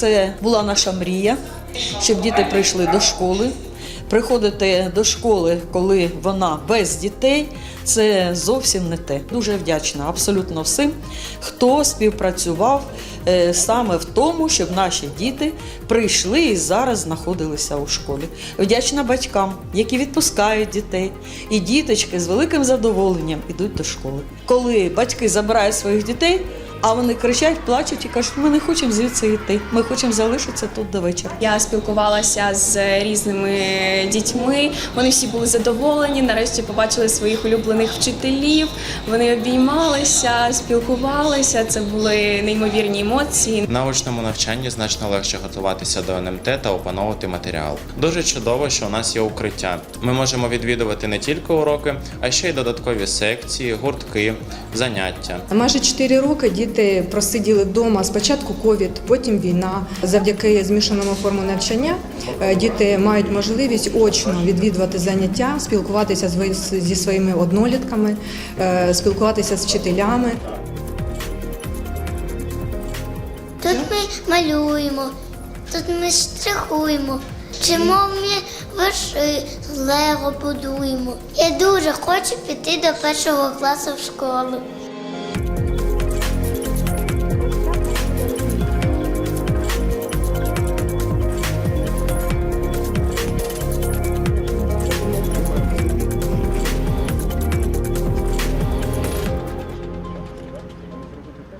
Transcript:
це була наша мрія, щоб діти прийшли до школи. Приходити до школи, коли вона без дітей, це зовсім не те. Дуже вдячна абсолютно всім, хто співпрацював е, саме в тому, щоб наші діти прийшли і зараз знаходилися у школі. Вдячна батькам, які відпускають дітей, і діточки з великим задоволенням ідуть до школи. Коли батьки забирають своїх дітей, а вони кричать, плачуть і кажуть, ми не хочемо звідси йти, ми хочемо залишитися тут до вечора. Я спілкувалася з різними дітьми. Вони всі були задоволені. Нарешті побачили своїх улюблених вчителів. Вони обіймалися, спілкувалися. Це були неймовірні емоції. На очному навчанні значно легше готуватися до НМТ та опановувати матеріал. Дуже чудово, що у нас є укриття. Ми можемо відвідувати не тільки уроки, а ще й додаткові секції, гуртки, заняття. Майже 4 роки діти просиділи вдома. Спочатку ковід, потім війна. Завдяки змішаному форму навчання е, діти мають можливість очно відвідувати заняття, спілкуватися зі своїми однолітками, е, спілкуватися з вчителями. Тут ми малюємо, тут ми штрихуємо, вчимо ми верши, лего будуємо. Я дуже хочу піти до першого класу в школу.